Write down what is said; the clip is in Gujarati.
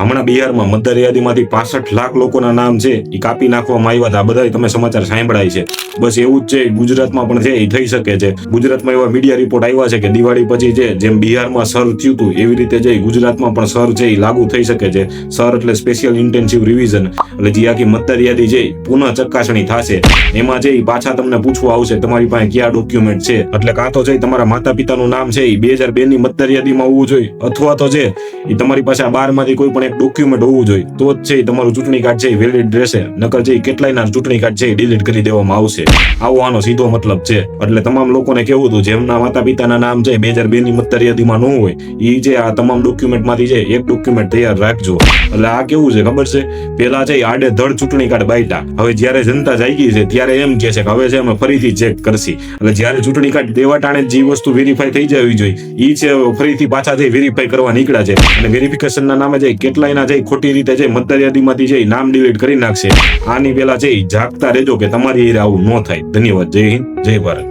હમણાં બિહારમાં મતદાર યાદીમાંથી પાસઠ લાખ લોકોના નામ છે એ કાપી નાખવામાં આવ્યા હતા બધા તમે સમાચાર સાંભળાય છે બસ એવું જ છે ગુજરાતમાં પણ છે એ થઈ શકે છે ગુજરાતમાં એવા મીડિયા રિપોર્ટ આવ્યા છે કે દિવાળી પછી છે જેમ બિહારમાં સર થયું હતું એવી રીતે જે ગુજરાતમાં પણ સર છે એ લાગુ થઈ શકે છે સર એટલે સ્પેશિયલ ઇન્ટેન્સિવ રિવિઝન એટલે જે આખી મતદાર યાદી છે પુનઃ ચકાસણી થશે એમાં એ પાછા તમને પૂછવા આવશે તમારી પાસે કયા ડોક્યુમેન્ટ છે એટલે કાં તો એ તમારા માતા પિતાનું નામ છે એ બે હજાર બે ની મતદાર યાદીમાં હોવું જોઈએ અથવા તો છે એ તમારી પાસે આ બારમાંથી કોઈ પણ એક ડોક્યુમેન્ટ હોવું જોઈએ. તો જ છે તમારું ચૂંટણી કાર્ડ છે એ વેલિડ રહેશે. નકર એ કેટલાયના ચૂંટણી કાર્ડ છે એ ડિલીટ કરી દેવામાં આવશે. આવો આનો સીધો મતલબ છે. એટલે તમામ લોકોને કેવું હતું, જેમના માતા પિતાના નામ છે, બે હજાર બે ની મતદાર યાદીમાં ન હોય એ જે આ તમામ ડોક્યુમેન્ટમાંથી છે, એક ડોક્યુમેન્ટ તૈયાર રાખજો. એટલે આ કેવું છે, ખબર છે? પેલા છે આડે ધડ ચૂંટણી કાર્ડ બાયટા. હવે જ્યારે જનતા જાગી છે, ત્યારે એમ કે છે કે હવે છે અમે ફરીથી ચેક કરશી. એટલે જ્યારે ચૂંટણી કાર્ડ દેવા ટાણે જે વસ્તુ વેરીફાઈ થઈ જવી જોઈએ એ છે ફરીથી પાછા જઈ વેરીફાઈ કરવા નીકળ્યા છે. અને વેરિફિકેશનના નામે છે કેટલાયના છે ખોટી રીતે છે મતદાર યાદીમાંથી છે નામ ડિલીટ કરી નાખશે, આની પેલા છે જાગતા રહેજો કે તમારી આવું ન થાય. ધન્યવાદ. જય હિન્દ. જય ભારત.